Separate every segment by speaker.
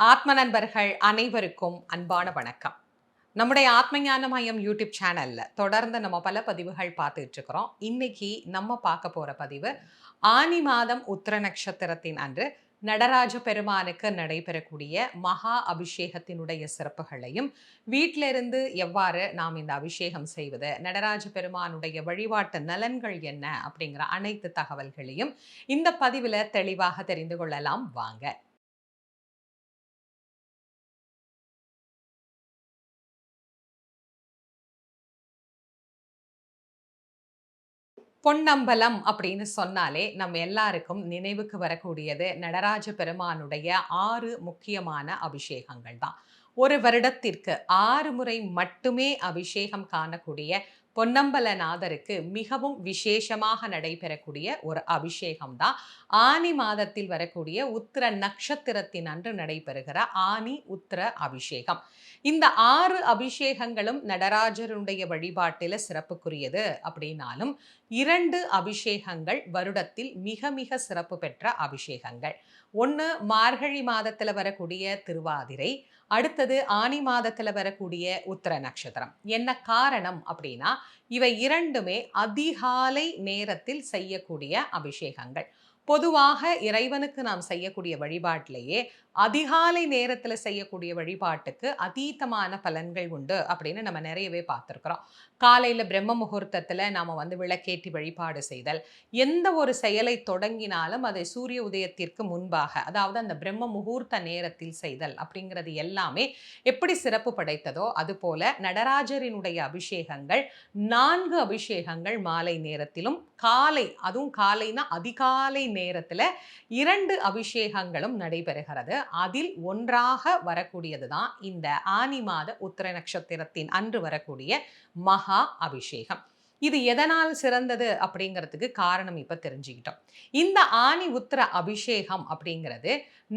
Speaker 1: ஆத்ம நண்பர்கள் அனைவருக்கும் அன்பான வணக்கம். நம்முடைய ஆத்மஞான மையம் யூடியூப் சேனல்ல தொடர்ந்து நம்ம பல பதிவுகள் பார்த்துட்டு இருக்கிறோம் இன்னைக்கு நம்ம பார்க்க போற பதிவு ஆனி மாதம் உத்திர நட்சத்திரத்தின் அன்று நடராஜ பெருமானுக்கு நடைபெறக்கூடிய மகா அபிஷேகத்தினுடைய சிறப்புகளையும் வீட்டிலிருந்து எவ்வாறு நாம் இந்த அபிஷேகம் செய்வது நடராஜ பெருமானுடைய வழிபாட்டு நலன்கள் என்ன அப்படிங்கிற அனைத்து தகவல்களையும் இந்த பதிவில் தெளிவாக தெரிந்து கொள்ளலாம். வாங்க. பொன்னம்பலம் அப்படின்னு சொன்னாலே நம்ம எல்லாருக்கும் நினைவுக்கு வரக்கூடியது நடராஜ பெருமானுடைய ஆறு முக்கியமான அபிஷேகங்கள் தான் ஒரு வருடத்திற்கு ஆறு முறை மட்டுமே அபிஷேகம் காணக்கூடிய பொன்னம்பலநாதருக்கு மிகவும் விசேஷமாக நடைபெறக்கூடிய ஒரு அபிஷேகம் தான் ஆனி மாதத்தில் வரக்கூடிய உத்திர நட்சத்திரத்தின் அன்று நடைபெறுகிற ஆனி உத்திர அபிஷேகம். இந்த ஆறு அபிஷேகங்களும் நடராஜருடைய வழிபாட்டில் சிறப்புக்குரியது அப்படின்னாலும் இரண்டு அபிஷேகங்கள் வருடத்தில் மிக மிக சிறப்பு பெற்ற அபிஷேகங்கள். ஒன்று மார்கழி மாதத்தில் வரக்கூடிய திருவாதிரை அடுத்தது ஆனி மாதத்தில் வரக்கூடிய உத்தர நட்சத்திரம். என்ன காரணம் அப்படின்னா இவை இரண்டுமே அதிகாலை நேரத்தில் செய்யக்கூடிய அபிஷேகங்கள். பொதுவாக இறைவனுக்கு நாம் செய்யக்கூடிய வழிபாட்டிலேயே அதிகாலை நேரத்தில் செய்யக்கூடிய வழிபாட்டுக்கு அதீதமான பலன்கள் உண்டு அப்படின்னு நம்ம நிறையவே பார்த்துருக்குறோம். காலையில் பிரம்ம முகூர்த்தத்தில் நாம் வந்து விளக்கேற்றி வழிபாடு செய்தல் எந்த ஒரு செயலை தொடங்கினாலும் அதை சூரிய உதயத்திற்கு முன்பாக அதாவது அந்த பிரம்ம முகூர்த்த நேரத்தில் செய்தல் அப்படிங்கிறது எல்லாமே எப்படி சிறப்பு படைத்ததோ அதுபோல நடராஜரினுடைய அபிஷேகங்கள் நான்கு அபிஷேகங்கள் மாலை நேரத்திலும் காலை அதுவும் காலைனா அதிகாலை நேரத்தில் இரண்டு அபிஷேகங்களும் நடைபெறுகிறது. அதில் ஒன்றாக வரக்கூடியது தான் இந்த ஆனி மாத உத்திர நட்சத்திரத்தின் அன்று வரக்கூடிய மகா அபிஷேகம். இது எதனால் சிறந்தது அப்படிங்கிறதுக்கு காரணம் இப்போ தெரிஞ்சுக்கிட்டோம். இந்த ஆணி உத்திர அபிஷேகம் அப்படிங்கிறது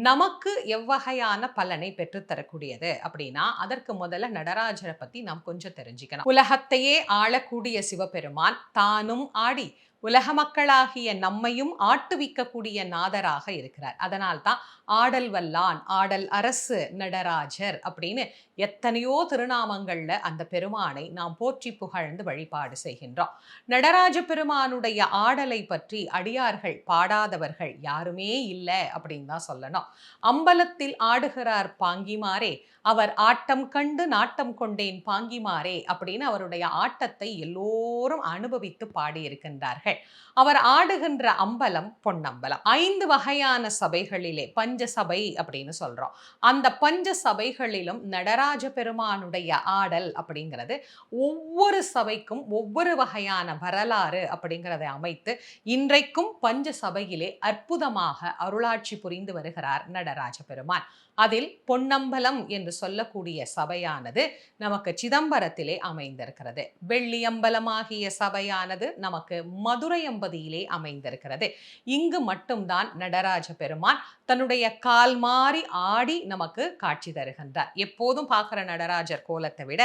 Speaker 1: நமக்கு எவ்வகையான பலனை பெற்றுத்தரக்கூடியது அப்படின்னா அதற்கு முதல்ல நடராஜரை பற்றி நாம் கொஞ்சம் தெரிஞ்சுக்கணும். உலகத்தையே ஆளக்கூடிய சிவபெருமான் தானும் ஆடி உலக மக்களாகிய நம்மையும் ஆட்டுவிக்கக்கூடிய நாதராக இருக்கிறார். அதனால் தான் ஆடல் வல்லான் ஆடல் அரசு நடராஜர் அப்படின்னு எத்தனையோ திருநாமங்கள்ல அந்த பெருமானை நாம் போற்றி புகழ்ந்து வழிபாடு செய்கின்றோம். நடராஜ பெருமானுடைய ஆடலை பற்றி அடியார்கள் பாடாதவர்கள் யாருமே இல்லை அப்படின்னு தான் சொல்லணும். அம்பலத்தில் ஆடுகிறார் பாங்கிமாரே அவர் ஆட்டம் கண்டு நாட்டம் கொண்டேன் பாங்கிமாரே அப்படின்னு அவருடைய ஆட்டத்தை எல்லோரும் அனுபவித்து பாடியிருக்கின்றார்கள். அவர் ஆடுகின்ற அம்பலம் பொன்னம்பலம். ஐந்து வகையான சபைகளிலே பஞ்ச சபை அப்படின்னு சொல்றோம். அந்த பஞ்ச சபைகளிலும் நடராஜ பெருமானுடைய ஆடல் அப்படிங்கிறது ஒவ்வொரு சபைக்கும் ஒவ்வொரு வகையான வரலாறு அப்படிங்கிறதை அமைத்து இன்றைக்கும் பஞ்ச சபையிலே அற்புதமாக அருளாட்சி புரிந்து வருகிறார் நடராஜ பெருமான். அதில் பொன்னம்பலம் என்று சொல்லக்கூடிய சபையானது நமக்கு சிதம்பரத்திலே அமைந்திருக்கிறது. வெள்ளியம்பலமாகிய சபையானது நமக்கு மதுரை அம்பதியிலே அமைந்திருக்கிறது. இங்கு மட்டும்தான் நடராஜ பெருமான் தன்னுடைய கால் மாறி ஆடி நமக்கு காட்சி தருகின்றார். எப்போதும் பார்க்குற நடராஜர் கோலத்தை விட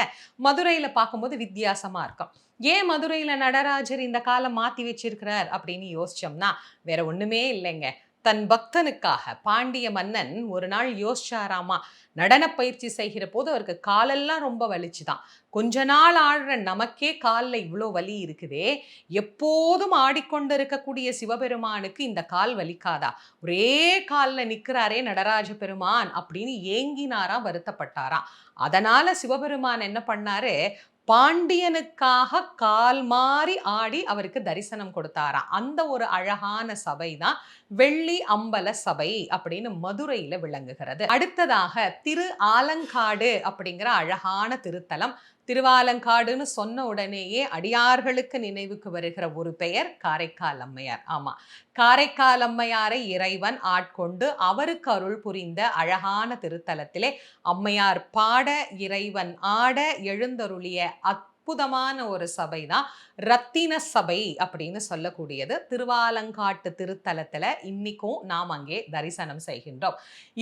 Speaker 1: மதுரையில் பார்க்கும்போது வித்தியாசமாக இருக்கும். ஏன் மதுரையில் நடராஜர் இந்த காலம் மாற்றி வச்சிருக்கிறார் அப்படின்னு யோசிச்சோம்னா வேற ஒன்றுமே இல்லைங்க. தன் பக்தனுக்காக. பாண்டிய மன்னன் ஒரு நாள் யோசிச்சாராமா? நடன பயிற்சி செய்கிற போது அவருக்கு காலெல்லாம் ரொம்ப வலிச்சுதான். கொஞ்ச நாள் ஆடுற நமக்கே காலில் இவ்வளோ வலி இருக்குதே. எப்போதும் ஆடிக்கொண்டு இருக்கக்கூடிய சிவபெருமானுக்கு இந்த கால் வலிக்காதா? ஒரே காலில் நிற்கிறாரே நடராஜ பெருமான் அப்படின்னு ஏங்கினாராம் வருத்தப்பட்டாராம் அதனால சிவபெருமான் என்ன பண்ணாரு? பாண்டியனுக்காக கால் மாறி ஆடி அவருக்கு தரிசனம் கொடுத்தாராம். அந்த ஒரு அழகான சபை தான் வெள்ளி அம்பல சபை அப்படின்னு மதுரையில விளங்குகிறது. அடுத்ததாக திரு ஆலங்காடு அப்படிங்கிற அழகான திருத்தலம். திருவாலங்காடுன்னு சொன்ன உடனேயே அடியார்களுக்கு நினைவுக்கு வருகிற ஒரு பெயர் காரைக்கால் அம்மையார் ஆமா காரைக்கால் அம்மையாரை இறைவன் ஆட்கொண்டு அவருக்கு அருள் புரிந்த அழகான திருத்தலத்திலே அம்மையார் பாட இறைவன் ஆட எழுந்தருளிய அத் அற்புதமான ஒரு சபை தான் ரத்தின சபை அப்படின்னு சொல்லக்கூடியது. திருவாலங்காட்டு திருத்தலத்துல இன்னைக்கும் நாம் அங்கே தரிசனம் செய்கின்றோம்.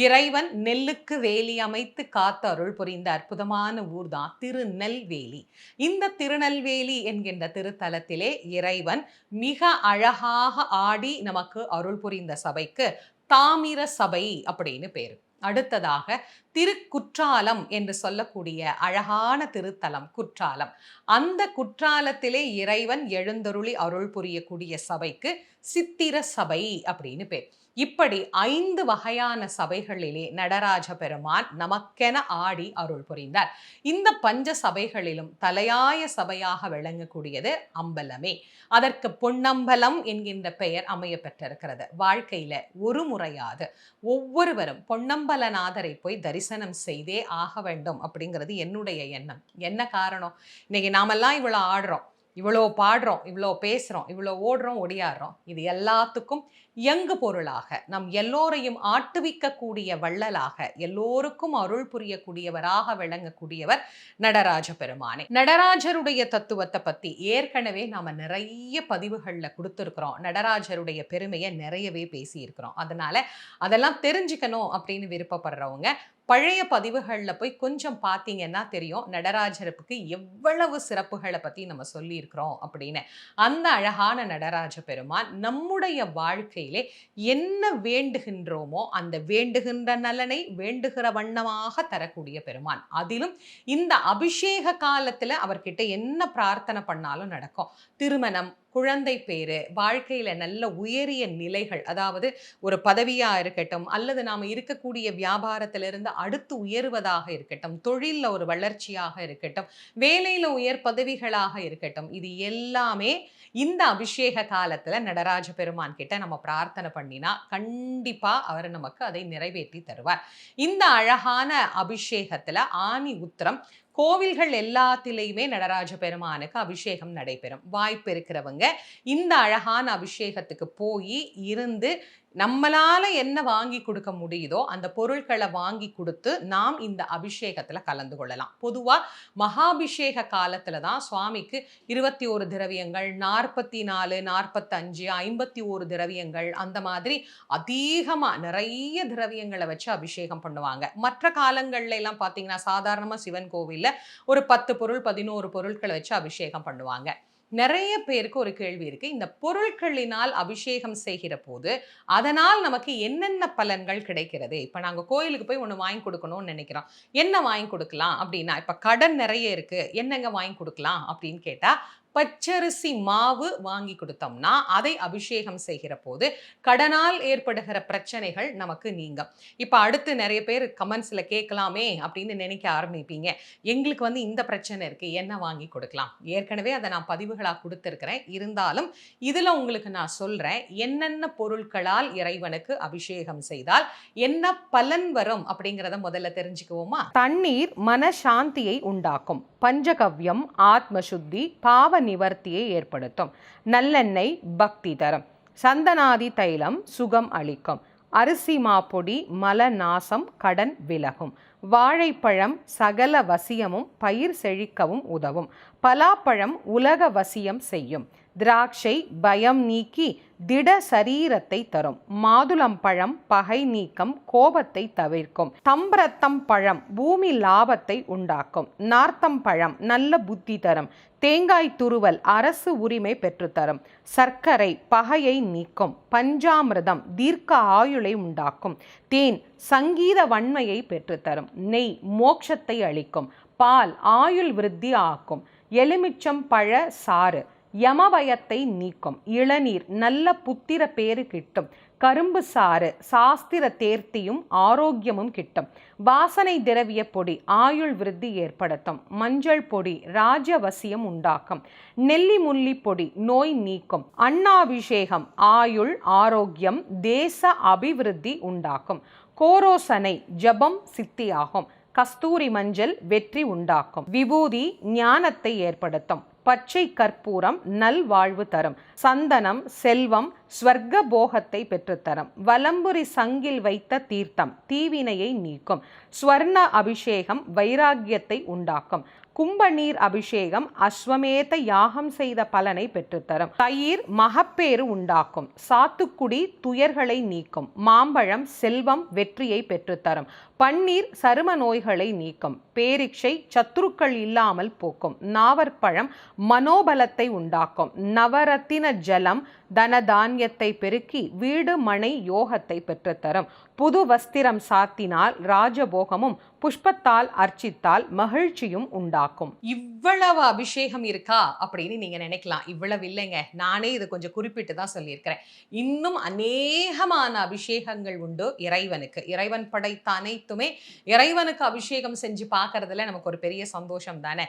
Speaker 1: இறைவன் நெல்லுக்கு வேலி அமைத்து காத்து அருள் புரிந்த அற்புதமான ஊர் தான் திருநெல்வேலி. இந்த திருநெல்வேலி என்கின்ற திருத்தலத்திலே இறைவன் மிக அழகாக ஆடி நமக்கு அருள் புரிந்த சபைக்கு தாமிர சபை அப்படின்னு பேரு. அடுத்ததாக திருக்குற்றாலம் என்று சொல்லக்கூடிய அழகான திருத்தலம் குற்றாலம். அந்த குற்றாலத்திலே இறைவன் எழுந்தருளி அருள் புரியக்கூடிய சபைக்கு சித்திர சபை அப்படின்னு பேர். இப்படி ஐந்து வகையான சபைகளிலே நடராஜ பெருமான் நமக்கென ஆடி அருள் புரிந்தார். இந்த பஞ்ச சபைகளிலும் தலையாய சபையாக விளங்கக்கூடியது அம்பலமே. அதற்கு பொன்னம்பலம் என்கின்ற பெயர் அமைய பெற்றிருக்கிறது. வாழ்க்கையில ஒரு முறையாவது ஒவ்வொருவரும் பொன்னம்பலநாதரை போய் தரிசனம் செய்தே ஆக வேண்டும் அப்படிங்கிறது என்னுடைய எண்ணம். என்ன காரணம்? இன்னைக்கு நாமெல்லாம் இவ்வளோ ஆடுறோம். இவ்வளோ பாடுறோம் இவ்வளோ பேசுகிறோம் இவ்வளோ ஓடுறோம் ஒடியாடுறோம். இது எல்லாத்துக்கும் எங்கு பொருளாக. நம் எல்லோரையும் ஆட்டுவிக்கக்கூடிய வள்ளலாக எல்லோருக்கும் அருள் புரியக்கூடியவராக விளங்கக்கூடியவர் நடராஜ பெருமானே நடராஜருடைய தத்துவத்தை பற்றி ஏற்கனவே நாம் நிறைய பதிவுகளில் கொடுத்துருக்குறோம். நடராஜருடைய பெருமையை நிறையவே பேசியிருக்கிறோம். அதனால் அதெல்லாம் தெரிஞ்சுக்கணும் அப்படின்னு விருப்பப்படுறவங்க பழைய பதிவுகளில் போய் கொஞ்சம் பார்த்தீங்கன்னா தெரியும் நடராஜருக்கு எவ்வளவு சிறப்புகளை பற்றி நம்ம சொல்லியிருக்கிறோம் அப்படின்னு. அந்த அழகான நடராஜ பெருமான் நம்முடைய வாழ்க்கையிலே என்ன வேண்டுகின்றோமோ அந்த வேண்டுகின்ற நலனை வேண்டுகிற வண்ணமாக தரக்கூடிய பெருமான். அதிலும் இந்த அபிஷேக காலத்தில் அவர்கிட்ட என்ன பிரார்த்தனை பண்ணாலும் நடக்கும். திருமணம் குழந்தை பேரு வாழ்க்கையில நல்ல உயரிய நிலைகள் அதாவது ஒரு பதவியாக இருக்கட்டும் அல்லது நாம இருக்கக்கூடிய வியாபாரத்திலிருந்து அடுத்து உயர்வதாக இருக்கட்டும் தொழில்ல ஒரு வளர்ச்சியாக இருக்கட்டும் வேலையில உயர் பதவிகளாக இருக்கட்டும் இது எல்லாமே இந்த அபிஷேக காலத்துல நடராஜ பெருமான் கிட்ட நம்ம பிரார்த்தனை பண்ணினா கண்டிப்பா அவர் நமக்கு அதை நிறைவேற்றி தருவார். இந்த அழகான அபிஷேகத்துல ஆணி உத்திரம் கோவில்கள் எல்லாத்திலையுமே நடராஜ பெருமானுக்கு அபிஷேகம் நடைபெறும். வாய்ப்பு இருக்கிறவங்க இந்த அழகான அபிஷேகத்துக்கு போய் இருந்து நம்மளால என்ன வாங்கி கொடுக்க முடியுதோ அந்த பொருட்களை வாங்கி கொடுத்து நாம் இந்த அபிஷேகத்தில் கலந்து கொள்ளலாம். பொதுவாக மகாபிஷேக காலத்தில் தான் சுவாமிக்கு இருபத்தி ஒரு திரவியங்கள் நாற்பத்தி நாலு நாற்பத்தஞ்சு ஐம்பத்தி ஒரு திரவியங்கள் அந்த மாதிரி அதிகமாக நிறைய திரவியங்களை வச்சு அபிஷேகம் பண்ணுவாங்க. மற்ற காலங்கள்ல எல்லாம் பார்த்தீங்கன்னா சாதாரணமாக சிவன் கோவிலில் ஒரு பத்து பொருள் பதினோரு பொருட்களை வச்சு அபிஷேகம் பண்ணுவாங்க. நிறைய பேருக்கு ஒரு கேள்வி இருக்கு. இந்த பொருட்களினால் அபிஷேகம் செய்கிற போது அதனால் நமக்கு என்னென்ன பலன்கள் கிடைக்கிறது? இப்போ நாங்கள் கோயிலுக்கு போய் ஒன்று வாங்கி கொடுக்கணும்னு நினைக்கிறோம். என்ன வாங்கி கொடுக்கலாம் அப்படின்னா இப்போ கடன் நிறைய இருக்கு. என்னங்க வாங்கி கொடுக்கலாம் அப்படின்னு கேட்டால் பச்சரிசி மாவு வாங்கி கொடுத்தோம்னா அதை அபிஷேகம் செய்கிற போது கடனால் ஏற்படுகிற பிரச்சனைகள் நமக்கு நீங்கும். இப்போ அடுத்து நிறைய பேர் கமெண்ட்ஸில் கேட்கலாமே அப்படின்னு நினைக்க ஆரம்பிப்பீங்க. எங்களுக்கு வந்து இந்த பிரச்சனை இருக்குது என்ன வாங்கி கொடுக்கலாம்? ஏற்கனவே அதை நான் பதிவுகளாக கொடுத்துருக்கிறேன். இருந்தாலும் இதில் உங்களுக்கு நான் சொல்கிறேன் என்னென்ன பொருட்களால் இறைவனுக்கு அபிஷேகம் செய்தால் என்ன பலன் வரும் அப்படிங்கிறத முதல்ல தெரிஞ்சுக்குவோமா? தண்ணீர் மனசாந்தியை உண்டாக்கும். பஞ்சகவ்யம் ஆத்மசுத்தி பாவ நிவர்த்தியை ஏற்படுத்தும். நல்லெண்ணெய் பக்தி தரும். சந்தனாதி தைலம் சுகம் அளிக்கும். அரிசி மாப்பொடி மல நாசம் கடன் விலகும். வாழைப்பழம் சகல வசியமும் பயிர் செழிக்கவும் உதவும். பலாப்பழம் உலக வசியம் செய்யும். திராட்சை பயம் நீக்கி திட சரீரத்தை தரும். மாதுளம் பழம் பகை நீக்கம் கோபத்தை தவிர்க்கும். தம்பரத்தம் பழம் பூமி லாபத்தை உண்டாக்கும். நார்த்தம் பழம் நல்ல புத்தி தரும். தேங்காய் துருவல் அரசு உரிமை பெற்றுத்தரும் சர்க்கரை பகையை நீக்கும். பஞ்சாமிரதம் தீர்க்க ஆயுளை உண்டாக்கும். தேன் சங்கீத வன்மையை பெற்றுத்தரும் நெய் மோட்சத்தை அளிக்கும். பால் ஆயுள் விருத்தி ஆக்கும். எலுமிச்சம் பழ சாறு. யமபயத்தை நீக்கும். இளநீர் நல்ல புத்திர பேரு கிட்டும். கரும்பு சாறு சாஸ்திர தேர்த்தியும் ஆரோக்கியமும் கிட்டும். வாசனை திரவிய பொடி ஆயுள் விருத்தி ஏற்படுத்தும். மஞ்சள் பொடி ராஜவசியம் உண்டாக்கும். நெல்லி முள்ளி பொடி நோய் நீக்கும். அண்ணாபிஷேகம் ஆயுள் ஆரோக்கியம் தேச அபிவிருத்தி உண்டாக்கும். கோரோசனை ஜபம் சித்தியாகும். கஸ்தூரி மஞ்சள் வெற்றி உண்டாக்கும். விபூதி ஞானத்தை ஏற்படுத்தும். பச்சை கற்பூரம் நல்வாழ்வு தரும். சந்தனம் செல்வம் ஸ்வர்க்க போகத்தை பெற்றுத்தரும். வலம்புரி சங்கில் வைத்த தீர்த்தம் தீவினையை நீக்கும். ஸ்வர்ண அபிஷேகம் வைராக்கியத்தை உண்டாக்கும். கும்பநீர் அபிஷேகம் அஸ்வமேத யாகம் செய்த பலனை பெற்றுத்தரும். தயிர் மகப்பேறு உண்டாக்கும். சாத்துக்குடி துயர்களை நீக்கும். மாம்பழம் செல்வம் வெற்றியை பெற்றுத்தரும். பன்னீர் சரும நோய்களை நீக்கும். பேரிக்ஷை சத்துருக்கள் இல்லாமல் போக்கும். நாவற்பழம் மனோபலத்தை உண்டாக்கும். நவரத்தின ஜலம் தனதானியத்தை பெருக்கி வீடு மனை யோகத்தை பெற்றுத்தரும். புது வஸ்திரம் சாத்தினால் ராஜபோகமும் புஷ்பத்தால் அர்ச்சித்தால் மகிழ்ச்சியும் உண்டாக்கும். இவ்வளவு அபிஷேகம் இருக்கா அப்படின்னு நீங்க நினைக்கலாம். இவ்வளவு இல்லைங்க. நானே இது கொஞ்சம் குறிப்பிட்டு தான் சொல்லியிருக்கிறேன். இன்னும் அநேகமான அபிஷேகங்கள் உண்டு இறைவனுக்கு. இறைவன் படைத்த அனைத்து அனைத்துமே இறைவனுக்கு அபிஷேகம் செஞ்சு பார்க்கறதுல நமக்கு ஒரு பெரிய சந்தோஷம் தானே?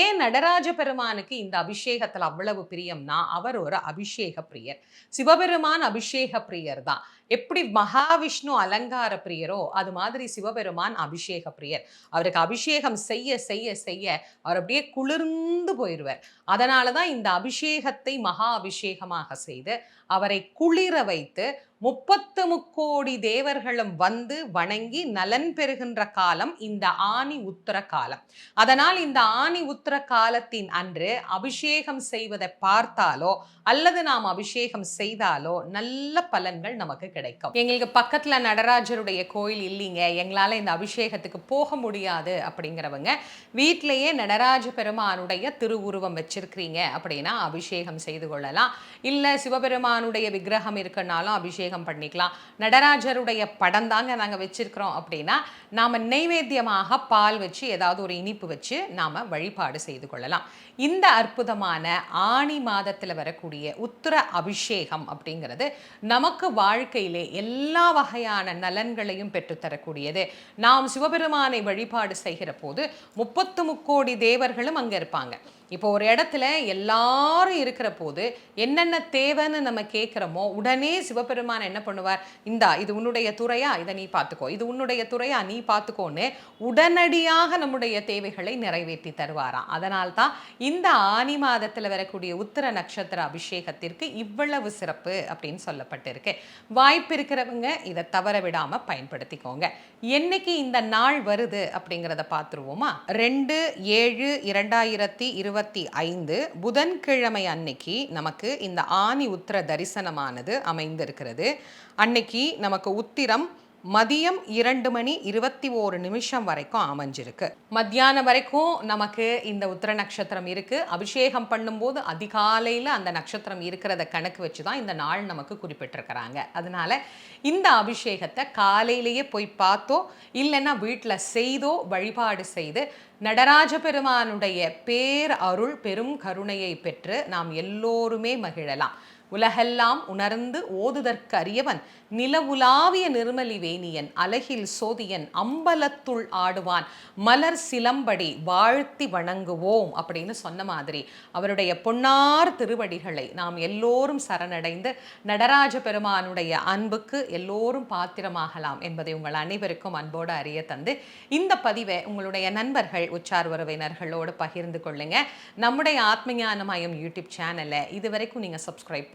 Speaker 1: ஏன் நடராஜ பெருமானுக்கு இந்த அபிஷேகத்துல அவ்வளவு பிரியம்னா அவர் ஒரு அபிஷேக பிரியர். சிவபெருமான் அபிஷேக பிரியர் தான். எப்படி மகாவிஷ்ணு அலங்கார பிரியரோ அது மாதிரி சிவபெருமான் அபிஷேக பிரியர். அவருக்கு அபிஷேகம் செய்ய செய்ய செய்ய அவர் அப்படியே குளிர்ந்து போயிடுவார் அதனால தான் இந்த அபிஷேகத்தை மகா அபிஷேகமாக செய்து அவரை குளிர வைத்து முப்பத்து முக்கோடி தேவர்களும் வந்து வணங்கி நலன் பெறுகின்ற காலம் இந்த ஆணி உத்தர காலம். அதனால் இந்த ஆணி உத்தர காலத்தின் அன்று அபிஷேகம் செய்வதை பார்த்தாலோ அல்லது நாம் அபிஷேகம் செய்தாலோ நல்ல பலன்கள் நமக்கு கிடைக்கும். எங்களுக்கு பக்கத்துல நடராஜருடைய கோயில் இல்லைங்க. எங்களால இந்த அபிஷேகத்துக்கு போக முடியாது அப்படிங்கிறவங்க வீட்டிலேயே நடராஜ பெருமானுடைய திருவுருவம் வச்சிருக்கிறீங்க அப்படின்னா அபிஷேகம் செய்து கொள்ளலாம். இல்லை சிவபெருமானுடைய விக்கிரகம் இருக்குன்னாலும் அபிஷேகம் பண்ணிக்கலாம். நடராஜருடைய படம் தாங்க நாங்கள் வச்சிருக்கிறோம் அப்படின்னா நாம் நைவேத்தியமாக பால் வச்சு ஏதாவது ஒரு இனிப்பு வச்சு நாம் வழிபாடு செய்து கொள்ளலாம். இந்த அற்புதமான ஆணி மாதத்தில் வரக்கூடிய உத்திர அபிஷேகம் அப்படிங்கிறது நமக்கு வாழ்க்கையிலே எல்லா வகையான நலன்களையும் பெற்றுத்தரக்கூடியது. நாம் சிவபெருமானை வழிபாடு செய்கிற போது முப்பத்து முக்கோடி தேவர்களும் அங்கே இருப்பாங்க. இப்போ ஒரு இடத்துல எல்லாரும் இருக்கிற போது என்னென்ன தேவைன்னு நம்ம கேட்குறோமோ உடனே சிவபெருமான் என்ன பண்ணுவார்? இந்தா இது உன்னுடைய துறையா? இதை நீ பார்த்துக்கோ. இது உன்னுடைய துறையா? நீ பார்த்துக்கோன்னு உடனடியாக நம்முடைய தேவைகளை நிறைவேற்றி தருவாராம். அதனால் தான் இந்த ஆனி மாதத்தில் வரக்கூடிய உத்தர நட்சத்திர அபிஷேகத்திற்கு இவ்வளவு சிறப்பு அப்படின்னு சொல்லப்பட்டிருக்கு. வாய்ப்பு இருக்கிறவங்க இதை தவற விடாம பயன்படுத்திக்கோங்க. என்னைக்கு இந்த நாள் வருது அப்படிங்கிறத பார்த்துருவோமா? ரெண்டு ஏழு இரண்டாயிரத்தி இருபது இருபத்தி ஐந்து புதன்கிழமை அன்னைக்கு நமக்கு இந்த ஆணி உத்திர தரிசனமானது அமைந்திருக்கிறது. அன்னைக்கு நமக்கு உத்திரம் மதியம் இரண்டு மணி இருபத்தி ஓரு நிமிஷம் வரைக்கும் அமைஞ்சிருக்கு. மத்தியானம் வரைக்கும் நமக்கு இந்த உத்திர நட்சத்திரம் இருக்கு. அபிஷேகம் பண்ணும்போது அதிகாலையில் அந்த நட்சத்திரம் இருக்கிறத கணக்கு வச்சு தான் இந்த நாள் நமக்கு குறிப்பிட்டிருக்கிறாங்க. அதனால இந்த அபிஷேகத்தை காலையிலேயே போய் பார்த்தோ இல்லைன்னா வீட்டில் செய்தோ வழிபாடு செய்து நடராஜ பெருமானுடைய பேர் அருள் பெரும் கருணையை பெற்று நாம் எல்லோருமே மகிழலாம். உலகெல்லாம் உணர்ந்து ஓதுதற்கு அறியவன் நிலவுலாவிய நிர்மலி வேணியன் அலகில் சோதியன் அம்பலத்துள் ஆடுவான் மலர் சிலம்படி வாழ்த்தி வணங்குவோம் அப்படின்னு சொன்ன மாதிரி அவருடைய பொன்னார் திருவடிகளை நாம் எல்லோரும் சரணடைந்து நடராஜ பெருமானுடைய அன்புக்கு எல்லோரும் பாத்திரமாகலாம் என்பதை உங்கள் அனைவருக்கும் அன்போடு அறிய தந்து இந்த பதிவை உங்களுடைய நண்பர்கள் உச்சார் உறவினர்களோடு பகிர்ந்து கொள்ளுங்க. நம்முடைய ஆத்மஞானமயம் யூடியூப் சேனலை இதுவரைக்கும் நீங்கள் சப்ஸ்கிரைப்